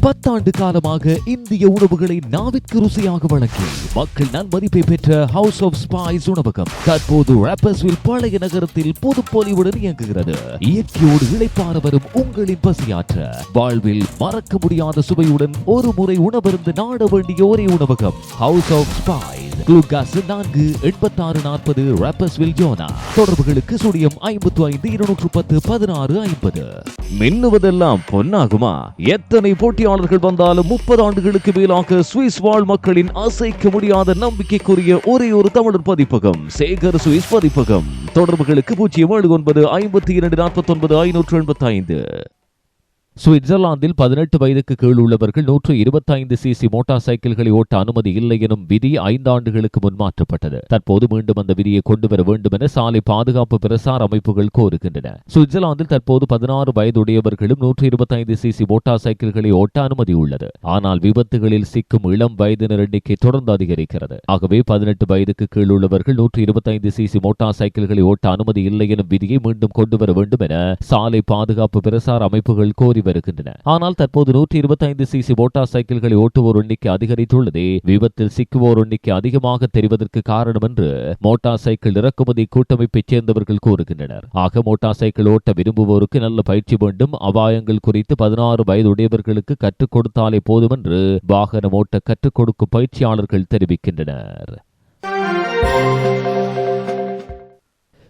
பத்தாண்டு காலமாக இந்திய உணவுகளை நாவிற்கு ருசியாக வழங்கி மக்கள் நன்மதிப்பை பெற்ற ஹவுஸ் ஆஃப் ஸ்பைஸ் உணவகம் தற்போது ராப்பர்ஸ்வில் பழைய நகரத்தில் புது பொலிவுடன் இயங்குகிறது. இயற்கையோடு இழைப்பார வரும் உங்களின் பசியாற்ற வாழ்வில் மறக்க முடியாத சுவையுடன் ஒரு முறை உணவருந்து நாட வேண்டிய ஒரே உணவகம் ஹவுஸ் ஆஃப் ஸ்பைஸ் குளுகாஸ் நான்கு எண்பத்தாறு நாற்பது ராப்பர்ஸ்வில் ஜோனா தொடர்புகளுக்கு சுழியம் ஐம்பத்து ஐந்து இருநூற்று பத்து பதினாறு ஐம்பது. மின்னுவதெல்லாம் பொன்னாகுமா? எத்தனை போட்டியாளர்கள் வந்தாலும் முப்பது ஆண்டுகளுக்கு மேலாக சுவிஸ் வாழ் மக்களின் அசைக்க முடியாத நம்பிக்கைக்குரிய ஒரே ஒரு தமிழர் பதிப்பகம் சேகர் சுவிஸ் பதிப்பகம். தொடர்புகளுக்கு பூஜ்ஜியம் ஏழு ஒன்பது ஐம்பத்தி இரண்டு நாற்பத்தி ஒன்பது ஐநூற்று எண்பத்தி ஐந்து சுவிட்சர்லாந்தில் பதினெட்டு வயதுக்கு கீழ் உள்ளவர்கள் நூற்று இருபத்தைந்து சிசி மோட்டார் சைக்கிள்களை ஓட்ட அனுமதி இல்லை எனும் விதி ஐந்தாண்டுகளுக்கு முன் மாற்றப்பட்டது. தற்போது மீண்டும் அந்த விதியை கொண்டு வர வேண்டும் என சாலை பாதுகாப்பு பிரசார அமைப்புகள் கோருகின்றன. சுவிட்சர்லாந்தில் தற்போது பதினாறு வயதுடையவர்களும் நூற்று இருபத்தைந்து சிசி மோட்டார் சைக்கிள்களை ஓட்ட அனுமதி உள்ளது. ஆனால் விபத்துகளில் சிக்கும் இளம் வயதினர் எண்ணிக்கை தொடர்ந்து அதிகரிக்கிறது. ஆகவே பதினெட்டு வயதுக்கு கீழ் உள்ளவர்கள் நூற்று இருபத்தைந்து சிசி மோட்டார் சைக்கிள்களை ஓட்ட அனுமதி இல்லை எனும் விதியை மீண்டும் கொண்டு வர வேண்டும் என சாலை பாதுகாப்பு பிரசார அமைப்புகள் கோரி வருகின்றன ஆனால் தற்போது நூற்றி இருபத்தைந்து சிசி மோட்டார் சைக்கிள்களை ஓட்டுவோர் எண்ணிக்கை அதிகரித்துள்ளதே விபத்தில் சிக்குவோர் எண்ணிக்கை அதிகமாக தெரிவதற்கு காரணம் என்று மோட்டார் சைக்கிள் இறக்குமதி கூட்டமைப்பைச் சேர்ந்தவர்கள் கூறுகின்றனர். ஆக மோட்டார் சைக்கிள் ஓட்ட விரும்புவோருக்கு நல்ல பயிற்சி வேண்டும். அபாயங்கள் குறித்து பதினாறு வயதுடையவர்களுக்கு கற்றுக் கொடுத்தாலே போதும் என்று வாகனம் ஓட்ட கற்றுக் கொடுக்கும் பயிற்சியாளர்கள் தெரிவிக்கின்றனர்.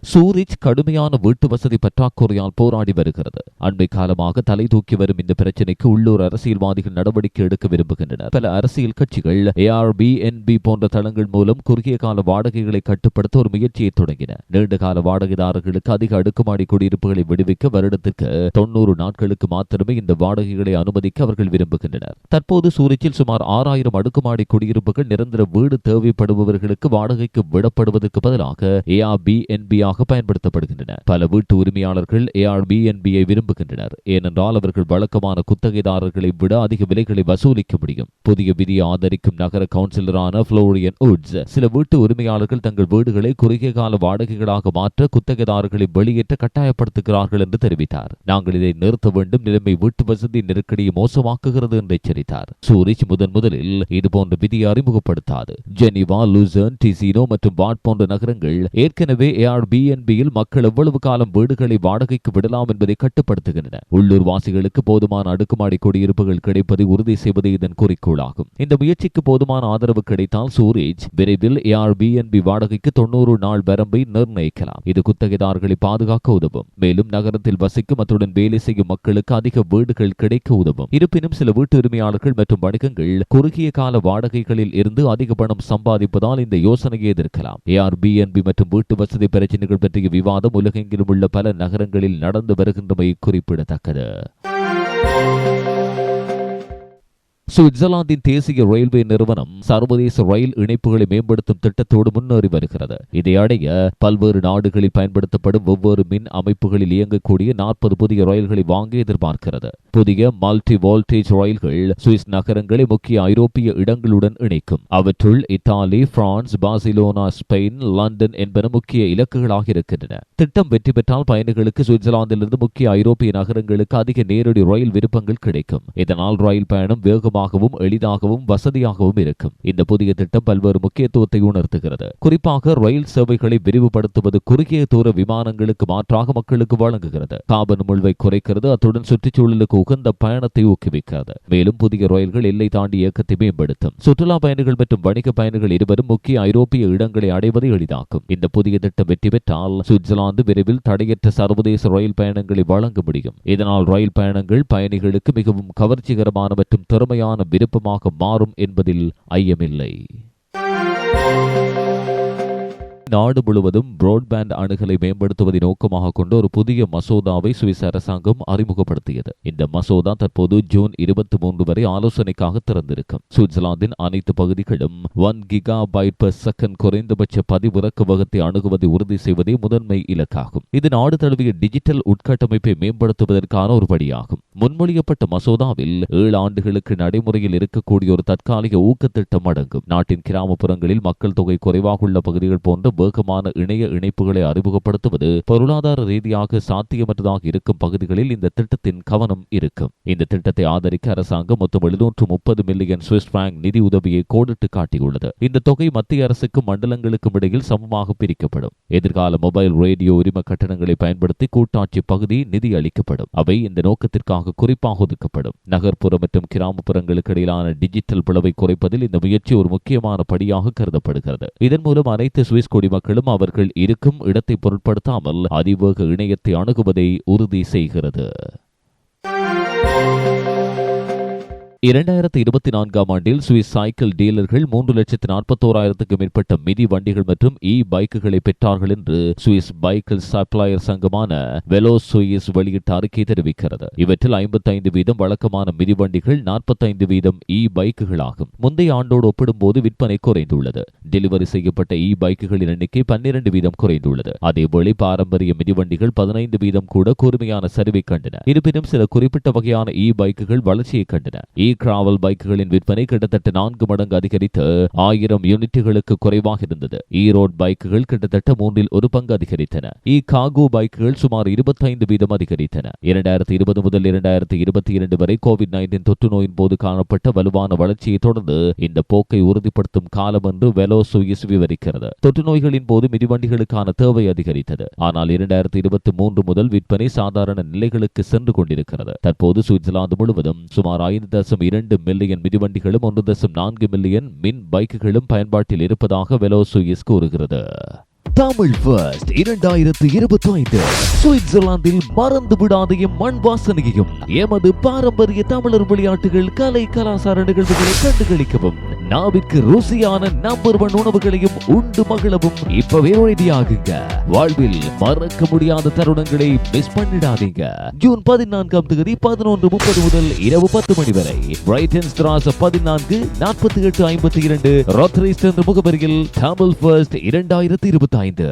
சூரிச் கடுமையான வீட்டு வசதி பற்றாக்குறையால் போராடி வருகிறது. அண்மை காலமாக தலை தூக்கி வரும் இந்த பிரச்சினைக்கு உள்ளூர் அரசியல்வாதிகள் நடவடிக்கை எடுக்க விரும்புகின்றனர். பல அரசியல் கட்சிகள் ஏஆர்பி என்பி போன்ற தளங்கள் மூலம் குறுகிய கால வாடகைகளை கட்டுப்படுத்த ஒரு முயற்சியை தொடங்கின. நீண்ட கால வாடகைதாரர்களுக்கு அதிக அடுக்குமாடி குடியிருப்புகளை விடுவிக்க வருடத்திற்கு தொன்னூறு நாட்களுக்கு மாத்திரமே இந்த வாடகைகளை அனுமதிக்க அவர்கள் விரும்புகின்றனர். தற்போது சூரிச்சில் சுமார் ஆறாயிரம் அடுக்குமாடி குடியிருப்புகள் நிரந்தர வீடு தேவைப்படுபவர்களுக்கு வாடகைக்கு விடப்படுவதற்கு பதிலாக ஏஆர்பி என்பியாக பயன்படுத்தப்படுகின்றன. பல வீட்டு உரிமையாளர்கள் ஏஆர் பிஎன்பியை விரும்புகின்றனர். ஏனென்றால் அவர்கள் வழக்கமான குத்தகைதாரர்களை விட அதிக விலைகளை வசூலிக்க முடியும். புதிய விதியை ஆதரிக்கும் நகர கவுன்சிலரான புளோரியன் உட்ஸ் சில வீட்டு உரிமையாளர்கள் தங்கள் வீடுகளை குறுகிய கால வாடகைகளாக மாற்ற குத்தகைதாரர்களை வெளியேற்ற கட்டாயப்படுத்துகிறார்கள் என்று தெரிவித்தார். நாங்கள் இதை நிறுத்த வேண்டும். நிலைமை வீட்டு வசதி நெருக்கடியை மோசமாக்குகிறது என்று எச்சரித்தார். சூரிச் முதன் முதலில் இதுபோன்ற விதியை அறிமுகப்படுத்தாது. ஜெனிவா லூசர்ன் டிசினோ மற்றும் வாட் போன்ற நகரங்கள் ஏற்கனவே ஏஆர்பி பிஎன்பியில் மக்கள் எவ்வளவு காலம் வீடுகளை வாடகைக்கு விடலாம் என்பதை கட்டுப்படுத்துகின்றன. உள்ளூர் வாசிகளுக்கு போதுமான அடுக்குமாடி குடியிருப்புகள் கிடைப்பதை உறுதி செய்வது இதன் குறிக்கோளாகும். இந்த முயற்சிக்கு போதுமான ஆதரவு கிடைத்தால் சூரேஜ் விரைவில் ஏஆர்பிஎன்பி வாடகைக்கு தொன்னூறு நாள் வரம்பை நிர்ணயிக்கலாம். இது குத்தகைதாரர்களை பாதுகாக்க உதவும். மேலும் நகரத்தில் வசிக்கும் அத்துடன் வேலை செய்யும் மக்களுக்கு அதிக வீடுகள் கிடைக்க உதவும். இருப்பினும் சில வீட்டு உரிமையாளர்கள் மற்றும் வணிகங்கள் குறுகிய கால வாடகைகளில் இருந்து அதிக பணம் சம்பாதிப்பதால் இந்த யோசனையை எதிர்க்கலாம். ஏஆர்பிஎன்பி மற்றும் வீட்டு வசதி பிரச்சினைகள் பற்றிய விவாதம் உலகெங்கிலும் உள்ள பல நகரங்களில் நடந்து வருகின்றமை குறிப்பிடத்தக்கது. சுவிட்சர்லாந்தின் தேசிய ரயில்வே நிறுவனம் சர்வதேச ரயில் இணைப்புகளை மேம்படுத்தும் திட்டத்தோடு முன்னேறி வருகிறது. இதை அடைய பல்வேறு நாடுகளில் பயன்படுத்தப்படும் ஒவ்வொரு மின் அமைப்புகளில் இயங்கக்கூடிய நாற்பது புதிய ரயில்களை வாங்க எதிர்பார்க்கிறது. புதிய மல்டி வோல்டேஜ் ரயில்கள் சுவிஸ் நகரங்களை முக்கிய ஐரோப்பிய இடங்களுடன் இணைக்கும். அவற்றுள் Italy France Barcelona Spain London என்பன முக்கிய இலக்குகளாக இருக்கின்றன. திட்டம் வெற்றி பெற்றால் பயணிகளுக்கு சுவிட்சர்லாந்திலிருந்து முக்கிய ஐரோப்பிய நகரங்களுக்கு அதிக நேரடி ரயில் விருப்பங்கள் கிடைக்கும். இதனால் ரயில் பயணம் வேகமாக சுலபமாகவும் எளிதாகவும் வசதியாகவும் இருக்கும். இந்த புதிய திட்டம் பல்வேறு முக்கியத்துவத்தை உணர்த்துகிறது. குறிப்பாக ரயில் சேவைகளை விரிவுபடுத்துவது குறுகிய தூர விமானங்களுக்கு மாற்றாக மக்களுக்கு வழங்குகிறது. காபன் முழுவை குறைக்கிறது அத்துடன் சுற்றுச்சூழலுக்கு உகந்த பயணத்தை ஊக்குவிக்கிறது. மேலும் புதிய ரயில்கள் எல்லை தாண்டி இயக்கத்தை மேம்படுத்தும். சுற்றுலா பயணிகள் மற்றும் வணிக பயணிகள் இருவரும் முக்கிய ஐரோப்பிய இடங்களை அடைவதை எளிதாக்கும். இந்த புதிய திட்டம் வெற்றி பெற்றால் சுவிட்சர்லாந்து விரைவில் தடையற்ற சர்வதேச ரயில் பயணங்களை வழங்க முடியும். இதனால் ரயில் பயணங்கள் பயணிகளுக்கு மிகவும் கவர்ச்சிகரமான மற்றும் திறமையான விருப்பமாக மாறும் என்பதில் ஐயமில்லை. நாடு முழுவதும் பிராட்பேண்ட் அணுகலை மேம்படுத்துவதை நோக்கமாக கொண்டு ஒரு புதிய மசோதாவை சுவிஸ் அரசாங்கம் அறிமுகப்படுத்தியது. இந்த மசோதா தற்போது ஜூன் இருபத்தி மூன்று வரை ஆலோசனைக்காக திறந்திருக்கும். சுவிட்சர்லாந்தின் அனைத்து பகுதிகளும் one gigabyte per second குறைந்தபட்ச பதிவிறக்க வகத்தை அணுகுவதை உறுதி செய்வதே முதன்மை இலக்காகும். இது நாடு தழுவிய டிஜிட்டல் உட்கட்டமைப்பை மேம்படுத்துவதற்கான ஒரு வழியாகும். முன்மொழியப்பட்ட மசோதாவில் ஏழு ஆண்டுகளுக்கு நடைமுறையில் இருக்கக்கூடிய ஒரு தற்காலிக ஊக்கத்திட்டம் அடங்கும். நாட்டின் கிராமப்புறங்களில் மக்கள் தொகை குறைவாக உள்ள பகுதிகள் போன்ற வேகமான இணைய இணைப்புகளை அறிமுகப்படுத்துவது பொருளாதார ரீதியாக சாத்தியமற்றதாக இருக்கும் பகுதிகளில் இந்த திட்டத்தின் கவனம் இருக்கும். இந்த திட்டத்தை ஆதரிக்க அரசாங்கம் மொத்தம் எழுநூற்று முப்பது மில்லியன் சுவிஸ் பேங்க் நிதி உதவியை கோடிட்டு காட்டியுள்ளது. இந்த தொகை மத்திய அரசுக்கும் மண்டலங்களுக்கும் இடையில் சமமாக பிரிக்கப்படும். எதிர்கால மொபைல் ரேடியோ உரிம கட்டணங்களை பயன்படுத்தி கூட்டாட்சி பகுதி நிதி அளிக்கப்படும். அவை இந்த நோக்கத்திற்காக குறிப்பாக ஒதுக்கப்படும். நகர்ப்புற மற்றும் கிராமப்புறங்களுக்கு இடையிலான டிஜிட்டல் பிளவை குறைப்பதில் இந்த முயற்சி ஒரு முக்கியமான படியாக கருதப்படுகிறது. இதன் மூலம் அனைத்து சுவிஸ் குடிமக்களும் அவர்கள் இருக்கும் இடத்தை பொருட்படுத்தாமல் அதிவேக இணையத்தை அணுகுவதை உறுதி செய்கிறது. இரண்டாயிரத்தி இருபத்தி நான்காம் ஆண்டில் சுவிஸ் சைக்கிள் டீலர்கள் மூன்று லட்சத்து நாற்பத்தோராயிரத்துக்கு மேற்பட்ட மிதி வண்டிகள் மற்றும் இ பைக்குகளை பெற்றார்கள் என்று சுவிஸ் பைக்கிள் சப்ளையர் சங்கமான வெலோ சுயிஸ் வெளியிட்ட அறிக்கை தெரிவிக்கிறது. இவற்றில் ஐம்பத்தைந்து வீதம் வழக்கமான மிதிவண்டிகள் நாற்பத்தைந்து வீதம் இ பைக்குகள் ஆகும். முந்தைய ஆண்டோடு ஒப்பிடும்போது விற்பனை குறைந்துள்ளது. டெலிவரி செய்யப்பட்ட இ பைக்குகளின் எண்ணிக்கை பன்னிரண்டு வீதம் குறைந்துள்ளது. அதேபோல பாரம்பரிய மிதிவண்டிகள் பதினைந்து வீதம் கூட கூர்மையான சரிவை கண்டன. இருப்பினும் சில குறிப்பிட்ட வகையான இ பைக்குகள் வளர்ச்சியை கண்டன. இ டிராவல் பைக்குகளின் விற்பனை கிட்டத்தட்ட நான்கு மடங்கு அதிகரித்து ஆயிரம் யூனிட்டுகளுக்கு குறைவாக இருந்தது. இ பைக்குகள் கிட்டத்தட்ட மூன்றில் ஒரு பங்கு அதிகரித்தன. இ காகோ பைக்குகள் சுமார் இருபத்தைந்து வீதம் அதிகரித்தன. இரண்டாயிரத்தி இருபது முதல் இரண்டாயிரத்தி இருபத்தி இரண்டு வரை கோவிட் நைன்டீன் தொற்று நோயின் போது காணப்பட்ட வலுவான வளர்ச்சியை தொடர்ந்து இந்த போக்கை உறுதிப்படுத்தும் காலம் என்று வெலோ சுயிஸ் விவரிக்கிறது. தொற்று நோய்களின் போது மிதிவண்டிகளுக்கான தேவை அதிகரித்தது. ஆனால் இரண்டாயிரத்தி இருபத்தி மூன்று முதல் விற்பனை சாதாரண நிலைகளுக்கு சென்று கொண்டிருக்கிறது. தற்போது சுவிட்சர்லாந்து முழுவதும் சுமார் ஐந்து தசம் இரண்டு மில்லியன் மிதிவண்டிகளும் ஒன்று தசம் நான்கு மில்லியன் மின் பைக்குகளும் பயன்பாட்டில் இருப்பதாக வெலோசூயிஸ் கூறுகிறது. தமிழ் ஃபர்ஸ்ட் இரண்டாயிரத்து இருபத்தி ஐந்து சுவிட்சர்லாந்தில் மறந்து விடாதையும் மண் வாசனையையும் எமது பாரம்பரிய தமிழர் விளையாட்டுகள் கலை கலாச்சார நிகழ்வுகளை கண்டுகளிக்கவும். நாவிற்கு ருசியான நம்பர் ஒன் உணவுகளையும் உண்டு மகிழவும் இப்பவே உறுதியாகுங்க வாழ்வில் மறக்க முடியாத தருணங்களை மிஸ் பண்ணிடாதீங்க. ஜூன் பதினான்காம் தேதி பதினொன்று முப்பது முதல் இரவு பத்து மணி வரை பிரைட்டன்ஸ் ஸ்திராச பதினான்கு நாற்பத்தி எட்டு ஐம்பத்தி இரண்டு ரோத்தரிஸ்ட் என்ற முகவரியில் தமிழ் ஃபர்ஸ்ட் இரண்டாயிரத்தி இருபத்தி ஐந்து.